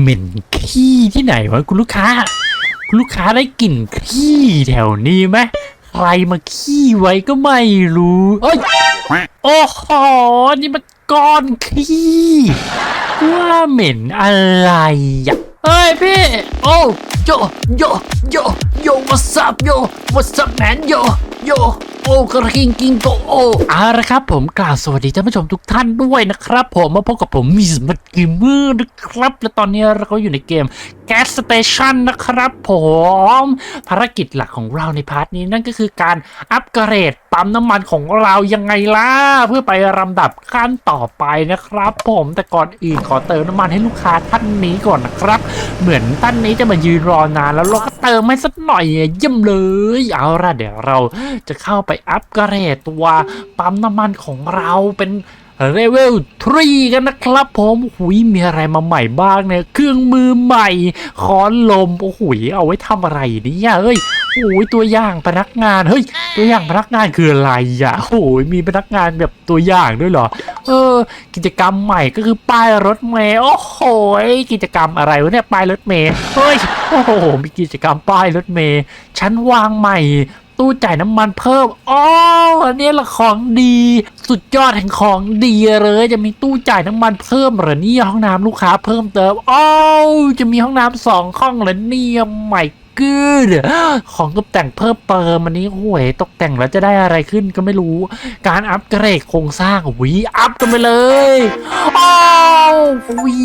เหม็นขี้ที่ไหนวะคุณลูกค้า คุณลูกค้าได้กลิ่นขี้แถวนี้ไหมใครมาขี้ไว้ก็ไม่รู้โอ้ยโอ้โหนี่มันก้อนขี้ว่าเหม็นอะไรอะเฮ้ยพี่ โอ้โยโยโยโย what's up โย what's up man โยโยโอ้กระคิงกิงโกโอเอาละครับผมกล่าวสวัสดีท่านผู้ชมทุกท่านด้วยนะครับ ผมมาพบกับผมมิสมัตกิมเมอร์นะครับ และตอนนี้เราก็อยู่ในเกม Gas Station นะครับผมภารกิจหลักของเราในพาร์ทนี้นั่นก็คือการอัปเกรดปั๊มน้ำมันของเรายังไงล่ะ เพื่อไปลำดับขั้นต่อไปนะครับ ผมแต่ก่อนอื่นขอเติมน้ำมันให้ลูกค้าท่านนี้ก่อนนะครับ เหมือนท่านนี้จะมายืนรอนานแล้วเราก็เติมให้สักหน่อยเยี่ยมเลย เอาละเดี๋ยวเราจะเข้าไปอัปเกรดตัวปั๊มน้ำมันของเราเป็น เลเวล3กันนะครับผมหุยมีอะไรมาใหม่บ้างเนี่ยเครื่องมือใหม่ค้อนลมโอ้โหยเอาไว้ทำอะไรเนี่ยเอ้ยโอ้ยตัวอย่างพนักงานเฮ้ยตัวอย่างพนักงานคืออะไรอะโอ้ยมีพนักงานแบบตัวอย่างด้วยเหรอเออ กิจกรรมใหม่ก็คือป้ายรถเมล์โอ้โหยกิจกรรมอะไรวะเนี่ยป้ายรถเมล์เฮ้ยโอ้โหมีกิจกรรมป้ายรถเมล์ชั้นวางใหม่ ตู้จ่ายน้ำมันเพิ่มอ๋ออันนี้ละของดี สุดยอดแห่งของดีเลย จะมีตู้จ่ายน้ำมันเพิ่มหรอนี่ห้องน้ำลูกค้าเพิ่มเติมอ๋อจะมีห้องน้ำสองห้องหรอนี่ใหม่กืดของตกแต่งเพิ่มเติมอันนี้โอ้ยตกแต่งแล้วจะได้อะไรขึ้นก็ไม่รู้ การอัปเกรดโครงสร้างวีอัพกันไปเลยอ้าววี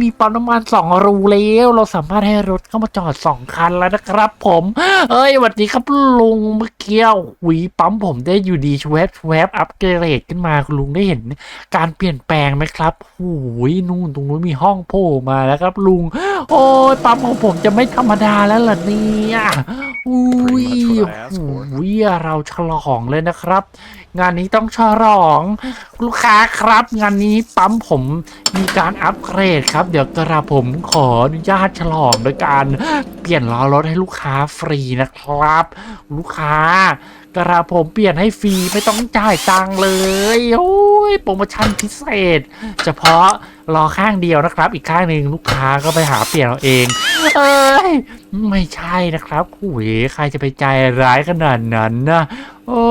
มีปั๊มน้ำมันสองรูแล้วเราสามารถให้รถเข้ามาจอดสองคันแล้วนะครับ ผมเอ้ยสวัสดีครับลุงเมื่อกี้วีปั๊มผมได้อยู่ดีชเวฟชเวฟอัปเกรดขึ้นมาคุณลุงได้เห็น การเปลี่ยนแปลงไหมครับหูยนู่นตรงนู้นมีห้องโผล่มาแล้วครับลุง โอ้ยปั๊มของผมจะไม่ธรรมดาแล้วล่ะเนี่ยอุ้ย Pretty much what I asked for. อุ้ยเราฉลองเลยนะครับ งานนี้ต้องฉลอง ลูกค้าครับ งานนี้ปั๊มผมมีการอัปเกรดครับ เดี๋ยวกระผมขออนุญาตฉลองโดยการเปลี่ยนล้อรถให้ลูกค้าฟรีนะครับ ลูกค้ากระผมเปลี่ยนให้ฟรีไม่ต้องจ่ายตังค์เลยโอ้ยโปรโมชั่นพิเศษ เฉพาะรอข้างเดียวนะครับ อีกข้างหนึ่งลูกค้าก็ไปหาเปลี่ยนเอาเอง เอ้ยไม่ใช่นะครับโอ้ยใครจะไปใจร้ายขนาดนั้นนะโอ้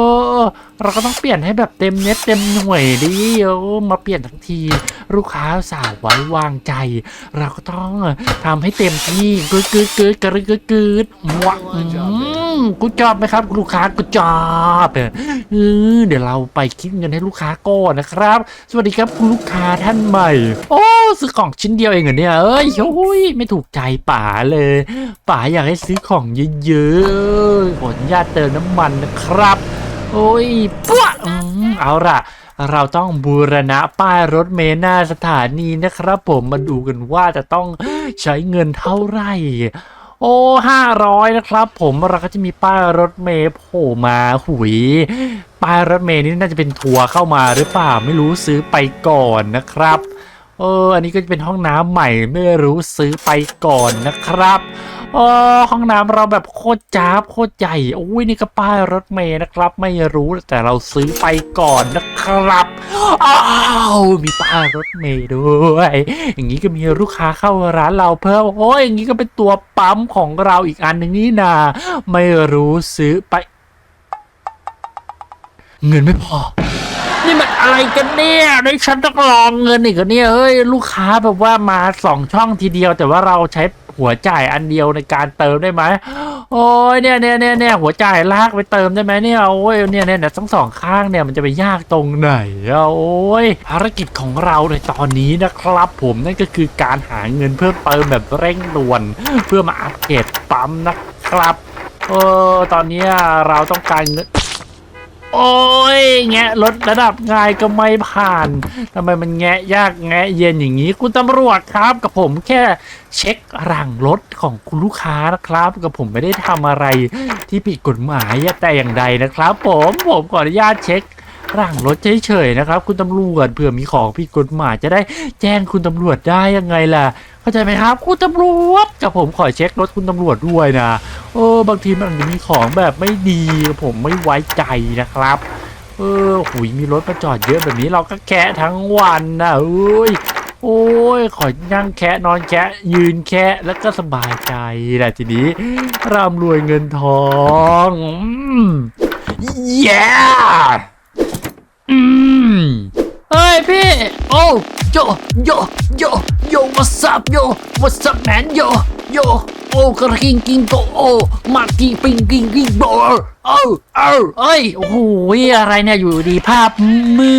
เราก็ต้องเปลี่ยนให้แบบเต็มเน็ตเต็มหน่วยดิโอ้มาเปลี่ยนทั้งที ลูกค้าสาวไว้วางใจ เราก็ต้องทำให้เต็มที่กึดกึดกึดกึดกึดกึดมวอืมกูจอบไหมครับลูกค้ากูจอบเออเดี๋ยวเราไปคิดเงินให้ลูกค้าก่อนนะครับ สวัสดีครับคุณลูกค้าท่านใหม่ โอ้ซื้อของชิ้นเดียวเองเหรอเนี่ยเอ้ยโอ้ยไม่ถูกใจป๋าเลยป๋าอยากให้ซื้อของเยอะๆขออนุญาตเติมน้ำมันนะครับ โอ้ยปั๊วเอาล่ะ เราต้องบูรณะป้ายรถเมล์หน้าสถานีนะครับ ผมมาดูกันว่าจะต้องใช้เงินเท่าไหร่โอ้ห้าร้อยนะครับ ผมเราก็จะมีป้ายรถเมล์โผล่มาหุยป้ายรถเมล์นี่น่าจะเป็นทัวร์เข้ามาหรือเปล่าไม่รู้ซื้อไปก่อนนะครับ เออ อันนี้ก็จะเป็นห้องน้ำใหม่ไม่รู้ซื้อไปก่อนนะครับเออห้องน้ำเราแบบโคตรจ้าบโคตรใหญ่โอ้ยนี่ก็ป้ายรถเมล์นะครับ ไม่รู้แต่เราซื้อไปก่อนนะครับอ้าวมีป้ายรถเมล์ด้วย อย่างนี้ก็มีลูกค้าเข้าร้านเราเพิ่มโอ้ยอย่างนี้ก็เป็นตัวปั๊มของเราอีกอันหนึ่งนี่นาไม่รู้ซื้อไป เงินไม่พอ นี่มันอะไรกันเนี่ยในฉันต้องรองเงินอีกเหรอเนี่ยเฮ้ยลูกค้าแบบว่ามาสองช่องทีเดียว แต่ว่าเราใช้หัวจ่ายอันเดียวในการเติมได้ไหมโอ้ยเนี่ยเนี่ยเนี่ยเนี่ยหัวจ่ายลากไปเติมได้ไหมเนี่ยโอ้ยเนี่ยเนี่ยเนี่ยทั้งสองข้างเนี่ยมันจะไปยากตรงไหนอะโอ้ยภารกิจของเราในตอนนี้นะครับ ผมนั่นก็คือการหาเงินเพิ่มเติมแบบเร่งด่วน เพื่อมาอัปเกรดปั๊มนะครับเออตอนนี้เราต้องการเงิน โอ้ยแงะรถระดับง่ายก็ไม่ผ่านทำไมมันแงะยากแงะเย็นอย่างนี้ คุณตำรวจครับกับผมแค่เช็คหลังรถของคุณลูกค้านะครับ กับผมไม่ได้ทำอะไรที่ผิดกฎหมายแต่อย่างใดนะครับ ผมผมขออนุญาตเช็ค หลังรถเฉยๆนะครับ คุณตำรวจเผื่อมีของผิดกฎหมายจะได้แจ้งคุณตำรวจได้ยังไงล่ะเข้าใจไหมครับ คุณตำรวจกับผมขอเช็ครถคุณตำรวจด้วยนะเออบางทีมันอาจจะมีของแบบไม่ดีผมไม่ไว้ใจนะครับเออหุยมีรถมาจอดเยอะแบบนี้เราก็แกะทั้งวันนะเอ้ยโอ้ย ขอนั่งแคะนอนแคะยืนแคะแล้วก็สบายใจแหละทีนี้ร่ำรวยเงินทองอืม yeah อืมเฮ้ยพี่ โอ้โยโยโยโย what's up โย what's up man โยโยโอ้กระกิงกิงโกโอ้มากีปิงกิงกิงโบเอ้าเอ้าเอ้ยโอ้โหอะไรเนี่ยอยู่ดีภาพมื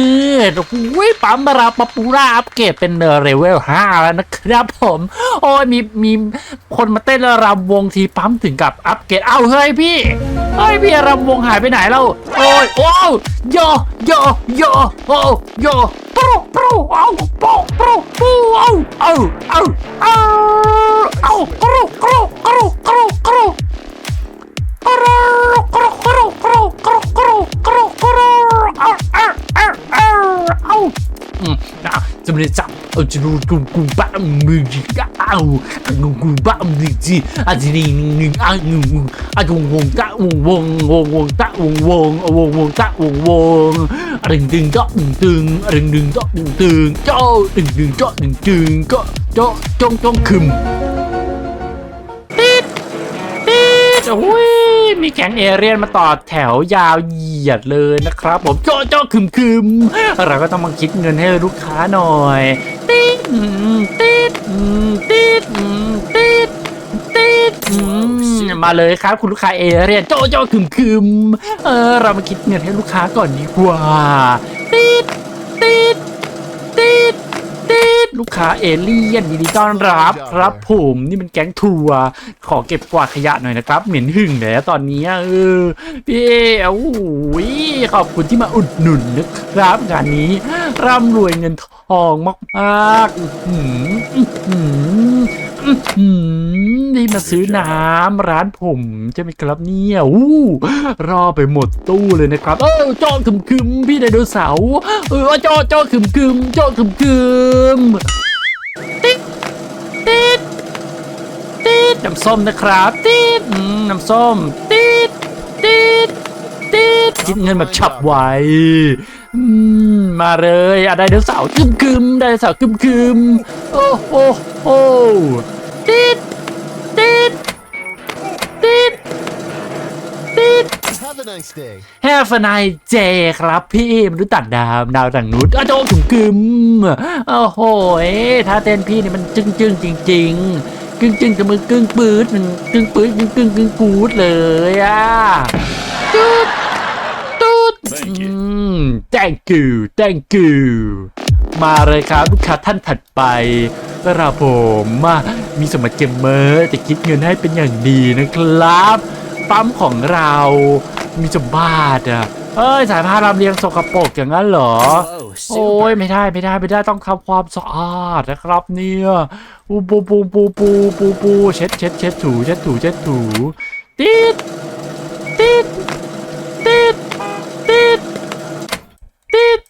ดโอ้โหปั๊มบาราปปูราอัปเกรดเป็นเลเวล5แล้วนะครับผม โอ้ยมีมีคนมาเต้นรำวงทีปั๊มถึงกับอัปเกรดเอ้าเฮ้ยพี่ เฮ้ยพี่รำวงหายไปไหนแล้วโอ้ยโอ้ยโยโยโยโอ้โยปรุปรุเอาปรุปรุปูเอาเอาเอาเอาเอากรุกรุกรุกรุกรุกรุกรุกรุกรุกรุกรุกรุกรุเอาเอาเอาเอาเอาอืมนะจะไม่ได้จับเอาจะรู้กุมกุมบ้ามือก้า วกุมกุมบ้ามือจีอาจจะนี่หนึ่งอะหนึ่งอะวงวงตะวงวงวงวงตะวงวงวงวงตะวงวงดึงดึงก็ดึงดึงดึงดึงก็ดึงดึงเจ้าดึงดึงก็ดึงดึงก็เจ้าจ้องจ้องคึมติดติดโอ้ยมีแก๊งเอเรียนมาต่อแถวยาวเหยียดเลยนะครับ ผมโจ๊ะโจ๊ะคึมคึมเราก็ต้องมาคิดเงินให้ลูกค้าหน่อย ติดติด ติดอืมติดติดอืมมาเลยครับคุณลูกค้าเอเรียนโจ๊ะโจ๊ะคึมคึมเออเรามาคิดเงินให้ลูกค้าก่อนดีกว่าติดติดติดติดลูกค้าเอเลี่ยนยินดีต้อนรับครับผมนี่มันแก๊งทัวร์ขอเก็บกวาดขยะหน่อยนะครับ เหม็นหึ่งแล้วตอนนี้เออพี่เอ้ยขอบคุณที่มาอุดหนุนนะครับงานนี้ร่ำรวยเงินทองมากๆ อื้อหืออื้อหืออื้อหือนี่มาซื้อน้ำร้านผมใช่ไหมครับเนี่ยอู้รอไปหมดตู้เลยนะครับ เออจอคึมคึมๆพี่ไดโนเสาร์เออจอจอคึมคึมๆจอคึมคึมๆติ๊ดติ๊ดติ๊ดน้ำส้มนะครับ ติ๊ดอืมน้ำส้ม ติ๊ดติ๊ดติ๊ดคิดเงินแบบฉับไว อืมมาเลยอะไดโนเสาร์คึมคึมๆไดโนเสาร์คึมคึมๆโอ้โอ้โอ้ติ๊ดติ๊ดติ๊ดติ๊ด Have a nice day. แฮฟนายเจครับพี่มนุษย์ต่างดาวดาวต่างนุษย์อะโจถุงกึมโอ้โหยถ้าเต้นพี่นี่มันจึ้งจึ้งๆจริง ๆ กึ้งจึ้งกับมือกึ้งปืดมันกึ้งปืดกึ้งกึ้งกึ้งปูดเลยอะตุ๊ดตุ๊ด Thank you อืม thank you thank you มาเลยครับลูกค้าท่านถัดไปกระผมมามีสมัครเกมเมอร์จะคิดเงินให้เป็นอย่างดีนะครับ ปั๊มของเรามีจะบาดอะเอ้ยสายผ้ารำเลียงสกปรกอย่างนั้นเหรอ Oh, โอ้ยไม่ได้ไม่ได้ไม่ได้ต้องทำความสะอาดนะครับเนี่ยปูปูปูปูปูปูปูเช็ดเช็ดเช็ดถูเช็ดถูเช็ดถูติดติดติดติดติด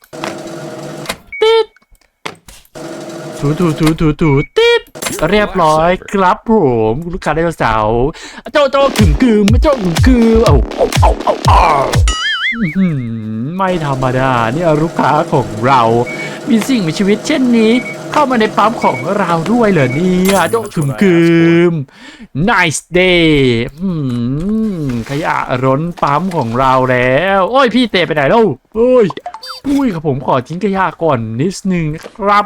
ติด ถูถูถูถูถูติดเรียบร้อยครับผมลูกค้าไดโนเสาร์โจโจกึ่มกึมโจกึ่มกึมเอาเอาเอาเอาเอาอื้อหือไม่ธรรมดาเนี่ยลูกค้าของเรา มีสิ่งมีชีวิตเช่นนี้ เข้ามาในปั๊มของเราด้วยเหรอเนี่ยโดถึมคืม nice day ขยะร้นปั๊มของเราแล้ว โอ้ยพี่เตะไปไหนแล้วโอ้ยอุ้ยครับผมขอทิ้งขยะก่อนนิดนึงนะครับ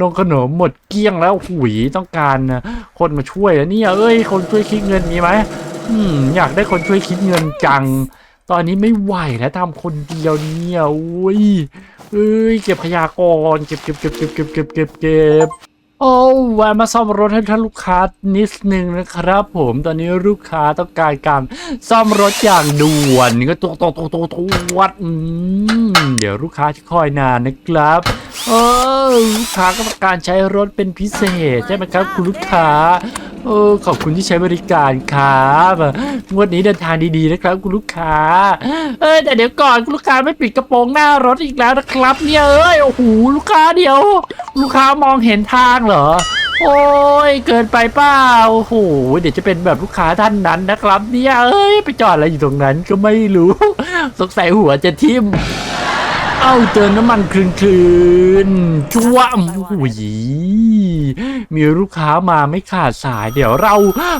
นมขนมหมดเกลี้ยงแล้วหุยต้องการคนมาช่วยแล้วเนี่ยเอ้ย คนช่วยคิดเงินมีไหมอืมอยากได้คนช่วยคิดเงินจัง ตอนนี้ไม่ไหวแล้วทำคนเดียวเนี่ยอุ้ย เอ้ยเก็บขยะก่อนเก็บเก็บเก็บเก็บเก็บเก็บเก็บเก็บโอ้แวะมาซ่อมรถให้ท่านลูกค้านิดนึงนะครับผมตอนนี้ลูกค้าต้องการการซ่อมรถอย่างด่วนก็ตัวตัวตัวตัวตัววัดเดี๋ยวลูกค้าจะคอยนานนะครับ เออลูกค้าก็ต้องการใช้รถเป็นพิเศษใช่ไหมครับ คุณลูกค้าเออขอบคุณที่ใช้บริการครับงวดนี้เดินทางดีๆนะครับ คุณลูกค้า เอ้ยแต่เดี๋ยวก่อนคุณลูกค้าไม่ปิดกระโปรงหน้ารถอีกแล้วนะครับ เนี่ยเอ้ยโอ้โหลูกค้าเดี๋ยว ลูกค้ามองเห็นทางเหรอโอ้ยเกินไปเปล่าโอ้โหเดี๋ยวจะเป็นแบบลูกค้าท่านนั้นนะครับ เนี่ยเอ้ยไปจอดอะไรอยู่ตรงนั้นก็ไม่รู้ สงสัยหัวจะทิ่ม เอาเติมน้ำมันคืนคืนๆจ้วมโอ้ยมีลูกค้ามาไม่ขาดสาย เดี๋ยวเรา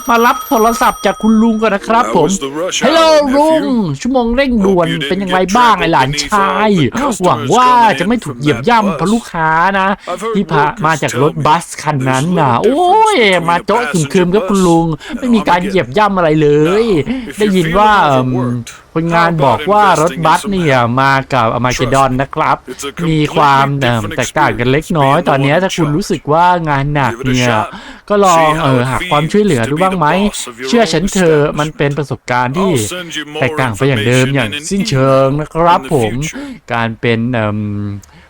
มารับโทรศัพท์จากคุณลุงก่อนนะครับ How ผม was the rush ฮัลโหล hour, ลุง nephew? ชั่วโมงเร่งด่วน Hope you didn't เป็นยังไง get บ้าง trampled ไอ้หลาน beneath ชาย all the customers หวังว่า coming in จะไม่ถูก from เหยียบ that ย่ำ bus. เพราะลูกค้านะ I've heard ที่พา workers มาจาก tell รถ me บัสคัน there's นั้น little น่ะโอ้ย difference มา between a โจ๊ะคืมๆกับ passenger คุณลุง bus ไม่มีการ and เหยียบย่ำอะไรเลย Now, if ได้ you're ยิน feeling ว่าเอิ่ม overworked, คนงาน how บอก about ว่ารถ investing in บัส some เนี่ย help? มากับอมาเกดอนนะครับ It's a มีความเอิ่ม completely แตกต่างกันเล็กน้อย different ตอนเนี้ย experience ถ้าคุณ being the รู้สึกว่างานหนัก Give it a เนี่ย shot. ก็ลอง See how เออ it หาความช่วยเหลือ feels ดู to be บ้างไหม the boss of your เชื่อ own ฉันเถอะ establishment. มันเป็นประสบการณ์ที่ I'll send you more แตกต่างไปอย่างเดิม information อย่าง in an สิ้นเชิง email นะครับ in the ผม future. การเป็นเอิ่ม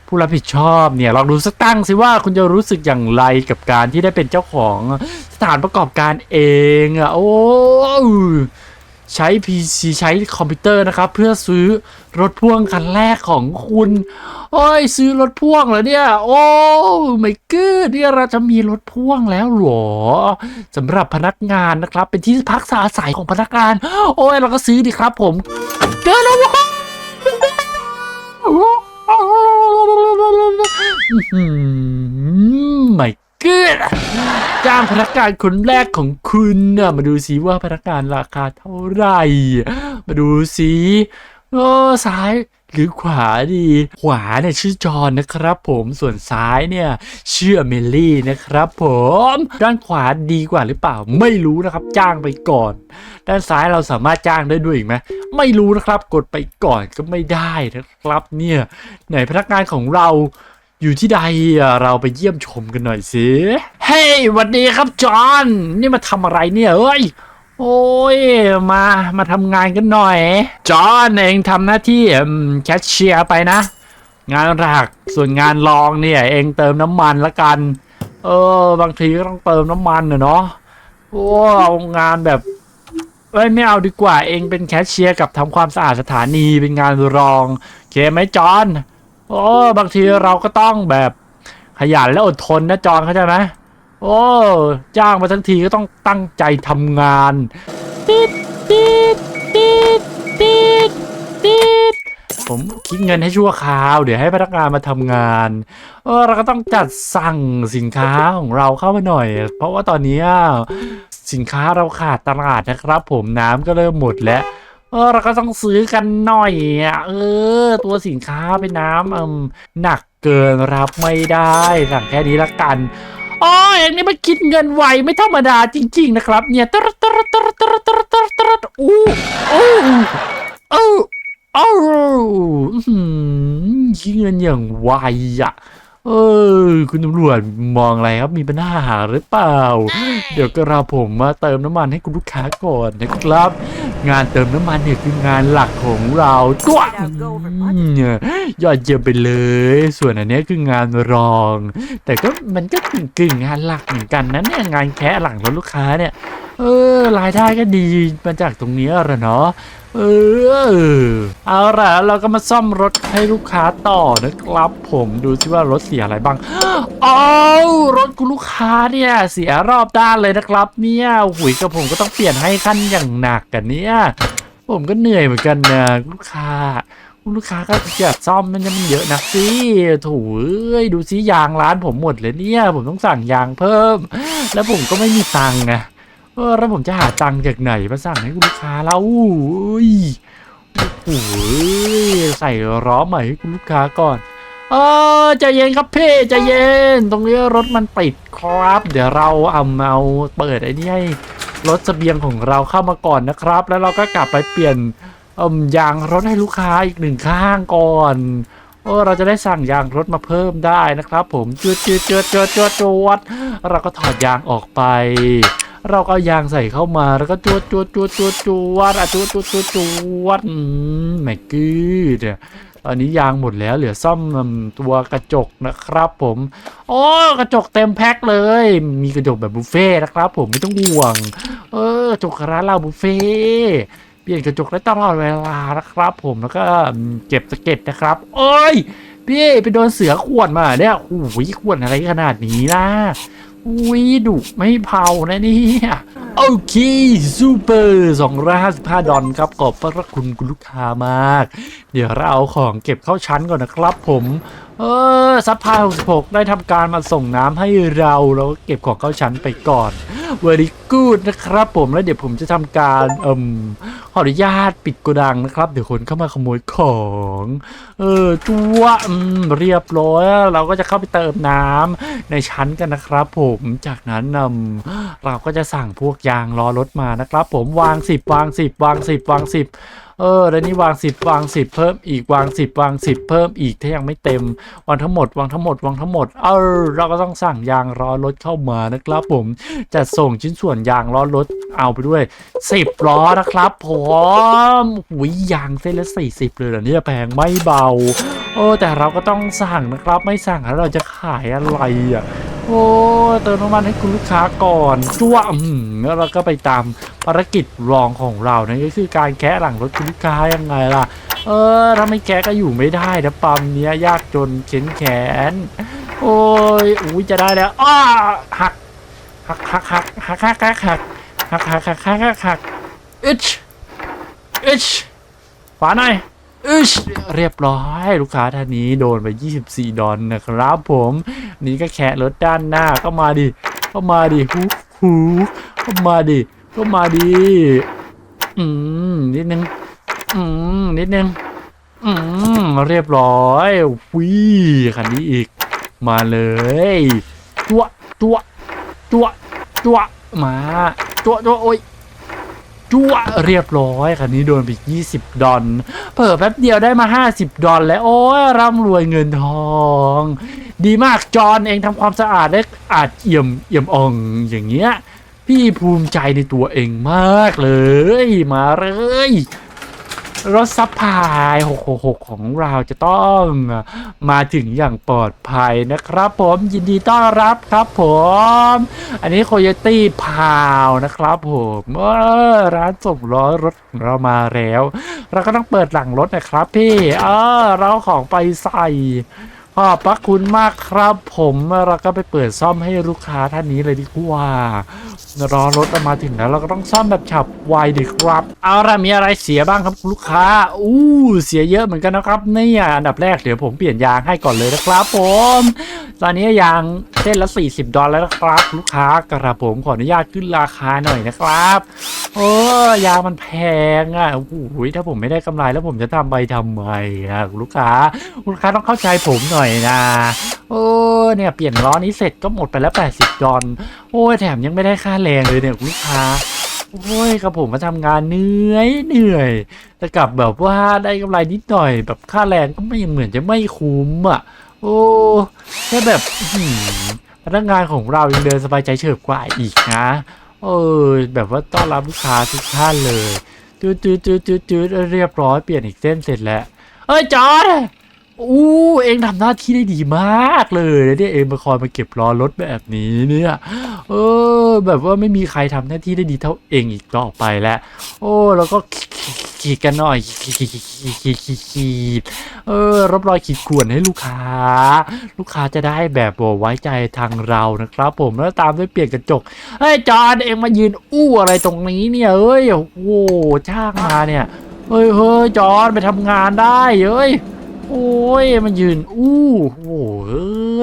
ผู้รับผิดชอบเนี่ยลองดูสักตั้งสิว่าคุณจะรู้สึกอย่างไรกับการที่ได้เป็นเจ้าของสถานประกอบการเองอะโอ้ ใช้ PC ใช้คอมพิวเตอร์นะครับ เพื่อซื้อรถพ่วงคันแรกของคุณ โอ้ย ซื้อรถพ่วงเหรอเนี่ย โอ้ไม่กืดเนี่ยเราจะมีรถพ่วงแล้วหรอสำหรับพนักงานนะครับ เป็นที่พักอาศัยของพนักงาน โอ้ย เราก็ซื้อดีครับผมเจอแล้ววะไม่เกิด จ้างพนักงานคนแรกของคุณน่ะมาดูสิว่าพนักงานราคาเท่าไหร่ มาดูสิโอ้ซ้ายหรือขวาดี ขวาเนี่ยชื่อจอห์นนะครับผมส่วนซ้ายเนี่ยชื่อเมลี่นะครับผมด้านขวาดีกว่าหรือเปล่า ไม่รู้นะครับจ้างไปก่อน ด้านซ้ายเราสามารถจ้างได้ด้วยอีกไหมไม่รู้นะครับกดไปก่อนก็ไม่ได้นะครับเนี่ยไหนพนักงานของเรา อยู่ที่ใดอะเราไปเยี่ยมชมกันหน่อยสิเฮ้ยวันดีครับจอห์นนี่มาทำอะไรเนี่ยเอ้ยโอ้ยมามาทำงานกันหน่อย จอห์นเองทำหน้าที่แคชเชียร์ไปนะ งานหลักส่วนงานรองเนี่ย เองเติมน้ำมันละกัน เออ บางทีก็ต้องเติมน้ำมันเนาะโอ้เอางานแบบเอ้ยไม่เอาดีกว่าเองเป็นแคชเชียร์กับทำความสะอาดสถานีเป็นงานรองโอเคไหมจอน โอ้บางทีเราก็ต้องแบบขยันและอดทนนะจอนเข้าใจไหมโอ้จ้างมาทั้งทีก็ต้องตั้งใจทำงานติดติดติดติดติดผมคิดเงินให้ชั่วคราว เดี๋ยวให้พนักงานมาทำงานเออเราก็ต้องจัดสั่งสินค้าของเราเข้ามาหน่อย เพราะว่าตอนนี้สินค้าเราขาดตลาดนะครับ ผมน้ำก็เริ่มหมดแล้ว เออเราก็ต้องซื้อกันหน่อยอะเออ ตัวสินค้าเป็นน้ำอืมหนักเกินรับไม่ได้สั่งแค่นี้ละกันอ๋ออย่างนี้มันคิดเงินไวไม่ธรรมดาจริง ๆ นะครับ เนี่ยตรตรตรตรตรตรตระอู้อู้อู้อู้อื้อหือคิดเงินอย่างไวอะเออคุณตำรวจมองอะไรครับมีปัญหาหรือเปล่า เดี๋ยวก็ราผมมาเติมน้ำมันให้คุณลูกค้าก่อนนะครับ งานเติมน้ำมันเนี่ยคืองานหลักของเราตัวอืมยอดเยี่ยมไปเลย ส่วนอันนี้คืองานรอง แต่ก็มันก็กึ่งกึ่งงานหลักเหมือนกันนะเนี่ยงานแค่หลังรถลูกค้าเนี่ยเออรายได้ก็ดีมาจากตรงนี้ยแหละเนาะ เออ เอาล่ะเราก็มาซ่อมรถให้ลูกค้าต่อนะครับผมดูซิว่ารถเสียอะไรบ้างอ้าวรถคุณลูกค้าเนี่ยเสียรอบด้านเลยนะครับ เนี่ยหุยกับผมก็ต้องเปลี่ยนให้ขั้นอย่างหนักกันเนี่ยผมก็เหนื่อยเหมือนกันนะคุณลูกค้าคุณลูกค้าก็จะซ่อมมันจะมันเยอะนะสิถูเอ้ยดูซิยางร้านผมหมดเลยเนี่ย ผมต้องสั่งยางเพิ่ม แล้วผมก็ไม่มีตังค์ไง เออแล้วผมจะหาตังค์จากไหนมาสั่งให้คุณลูกค้าแล้วอุ้ยโอ้โหใส่ล้อใหม่ให้คุณลูกค้าก่อน เออใจเย็นครับพี่ใจเย็น ตรงนี้รถมันติดครับ เดี๋ยวเราเอาเอาเปิดไอ้นี่ให้รถเสบียงของเราเข้ามาก่อนนะครับ แล้วเราก็กลับไปเปลี่ยนอมยางรถให้ลูกค้าอีกหนึ่งข้างก่อนเออเราจะได้สั่งยางรถมาเพิ่มได้นะครับ ผมจวดจวดจวดจวดจวดจวดเราก็ถอดยางออกไป เราก็เอายางใส่เข้ามาแล้วก็จวดจวดจวดจวดจวดอะจวดจวดจวดจวดอืมไม่กืดเนี่ยตอนนี้ยางหมดแล้วเหลือซ่อมตัวกระจกนะครับผม โอ้กระจกเต็มแพ็คเลย มีกระจกแบบบุฟเฟ่นะครับผมไม่ต้องห่วง เออกระจกร้านเราบุฟเฟ่เปลี่ยนกระจกได้ตลอดเวลานะครับผมแล้วก็เก็บสะเก็ดนะครับ โอ้ยพี่ไปโดนเสือข่วนมาเนี่ยโอ้ยข่วนอะไรขนาดนี้ล่ะ อุ้ยดุไม่เผานะเนี่ยโอเคซูเปอร์255ดอลครับขอบพระคุณคุณลูกค้ามาก เดี๋ยวเราเอาของเก็บเข้าชั้นก่อนนะครับผม เออซัพพลาย66 ได้ทำการมาส่งน้ำให้เราแล้วเก็บของเข้าชั้นไปก่อน very good นะครับผมแล้วเดี๋ยวผมจะทำการเอ่มขออนุญาตปิดโกดังนะครับ เดี๋ยวคนเข้ามาขโมยของ เออจัวอืมเรียบร้อยเราก็จะเข้าไปเติมน้ำในชั้นกันนะครับ ผมจากนั้นนำเราก็จะสั่งพวกยางล้อรถมานะครับ ผมวาง10วาง10วาง10วาง10 เออแล้วนี่วาง10วาง10เพิ่มอีกวาง10วาง10เพิ่มอีกถ้ายังไม่เต็มวางทั้งหมดวางทั้งหมดวางทั้งหมด เออเราก็ต้องสั่งยางล้อรถเข้ามานะครับผมจะส่งชิ้นส่วนยางล้อรถเอาไปด้วย10ล้อนะครับผมหุยยางเส้นละ40เลยเหรอเนี่ยแพงไม่เบาโอ้แต่เราก็ต้องสั่งนะครับ ไม่สั่งแล้วเราจะขายอะไรอะ โอ้เติมน้ำมันให้คุณลูกค้าก่อนจ้วอืมแล้วเราก็ไปตามภารกิจรองของเรานั่นก็คือการแคะหลังรถคุณลูกค้ายังไงล่ะ เออถ้าไม่แคะก็อยู่ไม่ได้นะปั๊มเนี้ยยากจนเข็นแขน โอ้ยอุ้ยจะได้แล้วอ้าหักหักหักหักหักหักหักหักหักหักหักหักหักหักอึชอึชขวาหน่อย อึชเรียบร้อยลูกค้าท่านนี้โดนไป 24 ดอลนะครับผมนี่ก็แคะรถด้านหน้าก็มาดิก็มาดิฮูฮูก็มาดิก็มาดิอืมนิดนึงอืมนิดนึงอืมเรียบร้อยวิคันนี้อีก มาเลยตัวตัวตัวตัวมาตัวตัวโอ้ย จั่วเรียบร้อยคันนี้โดนไป20 ดอลเผิ่แป๊บเดียวได้มา 50 ดอลแล้ว โอ้ยร่ำรวยเงินทอง ดีมากจอนเองทำความสะอาดได้อาจเอี่ยมเอี่ยมอ่องอย่างเงี้ย พี่ภูมิใจในตัวเองมากเลย มาเลย รถซัพพาย666 ของเราจะต้องมาถึงอย่างปลอดภัยนะครับผมยินดีต้อนรับครับผม อันนี้โคโยตี้พาวนะครับผมเออร้านส่งล้อรถของเรามาแล้ว เราก็ต้องเปิดหลังรถนะครับพี่เออเราของไปใส่ขอบพระคุณมากครับผมเราก็ไปเปิดซ่อมให้ลูกค้าท่านนี้เลยดีกว่ารอรถมาถึงแล้วเราก็ต้องซ่อมแบบฉับไวดีครับ เอาละมีอะไรเสียบ้างครับลูกค้า อู้เสียเยอะเหมือนกันนะครับเนี่ยอันดับแรกเดี๋ยวผมเปลี่ยนยางให้ก่อนเลยนะครับผม ตอนนี้ยางเส้นละ 40 ดอลลาร์แล้วนะครับ ลูกค้ากระผมขออนุญาตขึ้นราคาหน่อยนะครับโอ้ยางมันแพงอะโอ้โหถ้าผมไม่ได้กำไรแล้วผมจะทำไปทำไมอะลูกค้าลูกค้าต้องเข้าใจผมหน่อยนะโอ้เนี่ยเปลี่ยนล้อนี้เสร็จก็หมดไปแล้ว 80 ดอลโอ้ยแถมยังไม่ได้ค่าแรงเลยเนี่ยคุณลูกค้าโอ้ยกับผมมาทำงานเหนื่อยเหนื่อยแต่กลับแบบว่าได้กำไรนิดหน่อย แบบค่าแรงก็ไม่เหมือนจะไม่คุ้มอะ โอ้แค่แบบพนักงานของเรายังเดินสบายใจเฉิบกว่าอีกนะเออแบบว่าต้อนรับลูกค้าทุกท่านเลยจืดจืดจืดจืดจืดเรียบร้อยเปลี่ยนอีกเส้นเสร็จแล้วเอ้ยจอร์ อู้เองทำหน้าที่ได้ดีมากเลยนะเนี่ยเองมาคอยมาเก็บล้อรถแบบนี้เนี่ยเออ แบบว่าไม่มีใครทำหน้าที่ได้ดีเท่าเองอีกต่อไปแล้ว โอ้แล้วก็ขีดกันหน่อยขีดขีดขีดขีดขีดขีดเออรับรอยขีดข่วนให้ลูกค้า ลูกค้าจะได้แบบไว้ใจทางเรานะครับ ผมแล้วตามด้วยเปลี่ยนกระจกเฮ้ยจอนเองมายืนอู้อะไรตรงนี้เนี่ยเอ้ยโอ้โหช่างมาเนี่ยเฮ้ยเฮ้ยจอนไปทำงานได้เอ้ย โอ้ยมันยืน อู้โอ้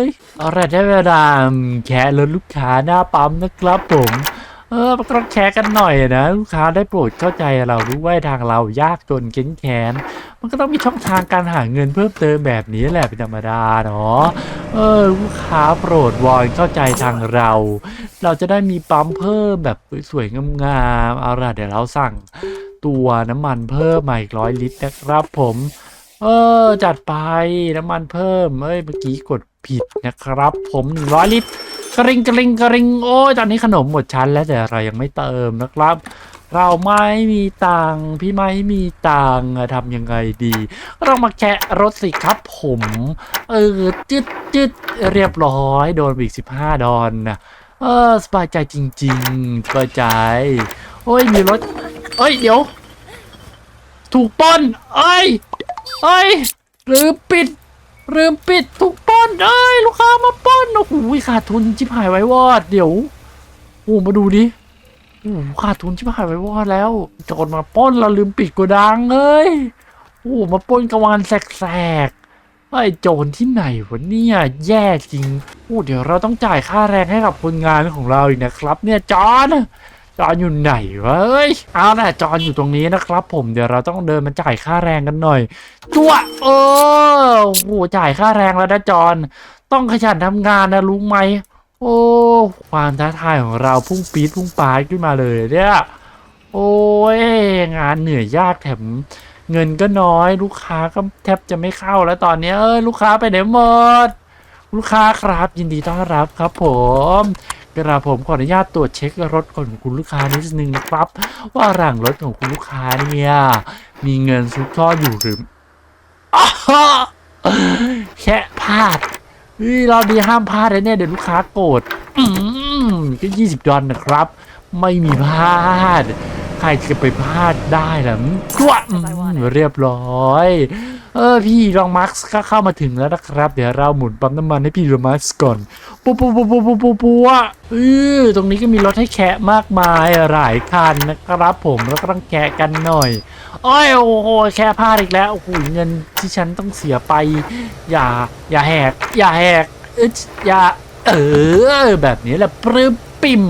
ยอาละได้เวลาแค่รถลูกค้าหน้าปั๊มนะครับผมเออมันต้องแชร์กันหน่อยนะ ลูกค้าได้โปรดเข้าใจเราด้วยทางเรายากจนเก้นแค้นมันก็ต้องมีช่องทางการหาเงินเพิ่มเติมแบบนี้แหละเป็นธรรมดาเนาะเออลูกค้าโปรดวอนเข้าใจทางเรา เราจะได้มีปั๊มเพิ่มแบบสวยๆงามๆเอาล่ะเดี๋ยวเราสั่งตัวน้ำมันเพิ่มมาอีกร้อยลิตรนะครับผม เออ จัดไปน้ำมันเพิ่มเอ้ยเมื่อกี้กดผิดนะครับ ผมหนึ่งร้อยลิตรกริงกริงกริงโอ้ยตอนนี้ขนมหมดชั้นแล้วแต่เรายังไม่เติมนะครับ เราไม่มีตังพี่ไม่มีตังทำยังไงดี เรามาแคะรถสิครับผมเออจึดจึดเรียบร้อยโดนอีกสิบห้าดอนนะเออสบายใจจริงๆสบายใจ โอ้ยมีรถเอ้ยเดี๋ยว ถูกป้นเอ้ยเอ้ยลืมปิดลืมปิดถูกป้นเอ้ยลูกค้ามาป้นโอ้โหขาดทุนชิบหายไว้วอดเดี๋ยวโอ้มาดูดิโอ้ขาดทุนชิบหายไปวอดแล้วโจรมาป้นเราลืมปิดโกดังเอ้ยโอ้มาป้นกลางวันแสกไอ้โจรที่ไหนวะเนี่ยแย่จริงโอ้เดี๋ยวเราต้องจ่ายค่าแรงให้กับคนงานของเราอีกนะครับ เนี่ยจอน จอนอยู่ไหนวะเอ้ยเอาน่ะจอนอยู่ตรงนี้นะครับ ผมเดี๋ยวเราต้องเดินมาจ่ายค่าแรงกันหน่อยจั่วเออโอ้โหจ่ายค่าแรงแล้วนะจอนต้องขยันทำงานนะรู้ไหมโอ้ความท้าทายของเราพุ่งปี๊ดพุ่งปาดขึ้นมาเลยเนี่ยโอ้ยงานเหนื่อยยากแถมเงินก็น้อย ลูกค้าก็แทบจะไม่เข้าแล้วตอนนี้เอ้ยลูกค้าไปไหนหมด ลูกค้าครับยินดีต้อนรับครับผม กระผมขออนุญาตตรวจเช็ครถของคุณลูกค้านิดนึงนะครับ ว่าหลังรถของคุณลูกค้าเนี่ยมีเงินซุกซ่อนอยู่หรืออแค่พลาดเฮ้ยเราดีห้ามพลาดเลยเนี่ยเดี๋ยวลูกค้าโกรธก็ยี่สิบดอลนะครับ ไม่มีพลาด ใครจะไปพลาดได้ล่ะอืมกวะอืมเรียบร้อยเออพี่ลองมาร์คก็เข้ามาถึงแล้วนะครับ เดี๋ยวเราหมุนปั๊มน้ำมันให้พี่ลองมาร์คก่อนปุ๊บปุ๊บปุ๊บปุ๊บปุ๊บปุ๊บปุ๊บอะเออตรงนี้ก็มีรถให้แคะมากมายหลายคันนะครับ ผมแล้วก็ต้องแคะกันหน่อยโอ้ยโอ้โหแค่พลาดอีกแล้วโอ้โหเงินที่ฉันต้องเสียไป อย่าอย่าแหก อย่าแหกเอยอย่าเออแบบนี้แหละปลื้มปิ่ม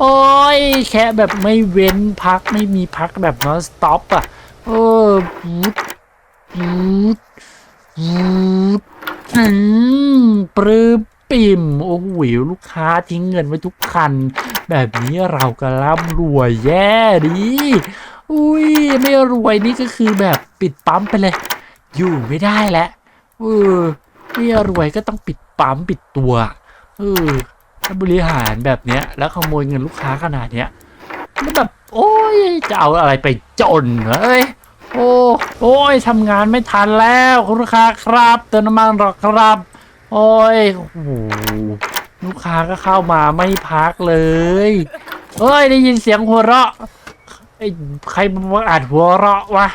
โอ้ยแค่แบบไม่เว้นพักไม่มีพักแบบ non stop อะเออ อืมปลื้มปิ่ม โอ้โหลูกค้าทิ้งเงินไว้ทุกคัน แบบนี้เราก็ร่ำรวยแย่ดีอุ้ยไม่รวยนี่ก็คือแบบปิดปั๊มไปเลย อยู่ไม่ได้แล้วเออไม่รวยก็ต้องปิดปั๊มปิดตัวเออถ้าบริหารแบบเนี้ย แล้วขโมยเงินลูกค้าขนาดเนี้ยแล้วแบบโอ้ยจะเอาอะไรไปจนเฮ้ย โอ้โอ้ยทำงานไม่ทันแล้วคุณลูกค้าครับเติมน้ำมันหรอกครับ โอ้ยโอ้โหลูกค้าก็เข้ามาไม่พักเลยเอ้ยได้ยินเสียงหัวเราะไอ้ใครมาอาจหัวเราะวะ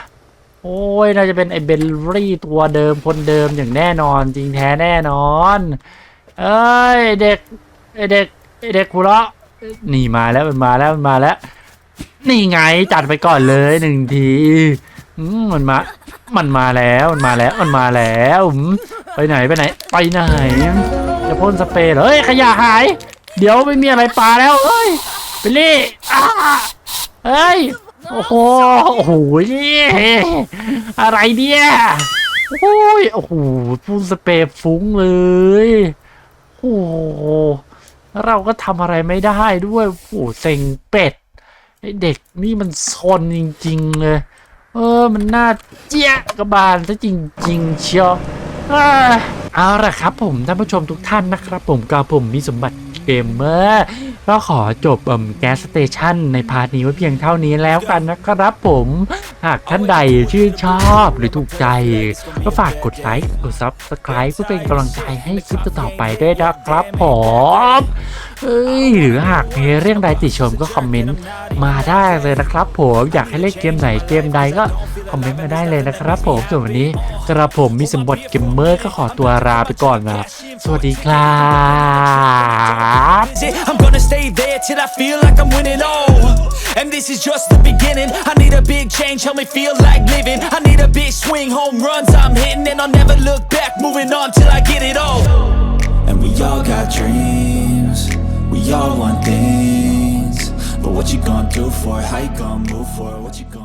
โอ้ยน่าจะเป็นไอ้เบลลี่ตัวเดิมคนเดิมอย่างแน่นอนจริงแท้แน่นอน เอ้ยเด็กไอ้เด็กไอ้เด็กหัวเราะนี่มาแล้วมันมาแล้วมันมาแล้ว นี่ไงจัดไปก่อนเลยหนึ่งที อืมมันมา มันมาแล้วมันมาแล้วมันมาแล้วอืมไปไหนไปไหน ไปไหน จะพ่นสเปรย์เหรอเฮ้ยขยะหาย เดี๋ยวไม่มีอะไรปลาแล้วเอ้ยเบลลี่อ้าเฮ้ยโอ้โหโอ้โหนี่อะไรเนี่ยโอ้ยโอ้โหพุ่งสเปรย์ฟุ้งเลยโอ้โหเราก็ทำอะไรไม่ได้ด้วยโอ้โหเซ็งเป็ดเด็กนี่มันซนจริงๆเลย เออ มันน่าเจี๊ยกระบาลซะจริง ๆ เชียวอ่าเอาละครับผมท่านผู้ชมทุกท่านนะครับผมกาผมมีสมบัติเกมเมอร์ ก็ขอจบเอ่มแก๊สสเตชันในพาร์ทนี้ไว้เพียงเท่านี้แล้วกันนะครับผมหากท่านใดชื่นชอบหรือถูกใจ ก็ฝากกดไลค์กดซับสไคร b e เพื่อเป็นกำลังใจให้คลิปต่อไปด้วยนะครับผมเอ้ยหรือหากมีเรื่องใดติชมก็คอมเมนต์มาได้เลยนะครับผมอยากให้เล่นเกมไหนเกมใดก็คอมเมนต์มาได้เลยนะครับผมส่วนวันนี้กระผมมีสมบัติเกมเมอร์ก็ขอตัวลาไปก่อนนะสวัสดีครับ stay there till I feel like I'm winning all. And this is just the beginning. I need a big change, help me feel like living. I need a big swing, home runs I'm hitting, and I'll never look back. Moving on till I get it all. And we all got dreams, we all want things. But what you gonna do for it? How you gonna move for it? What you gonna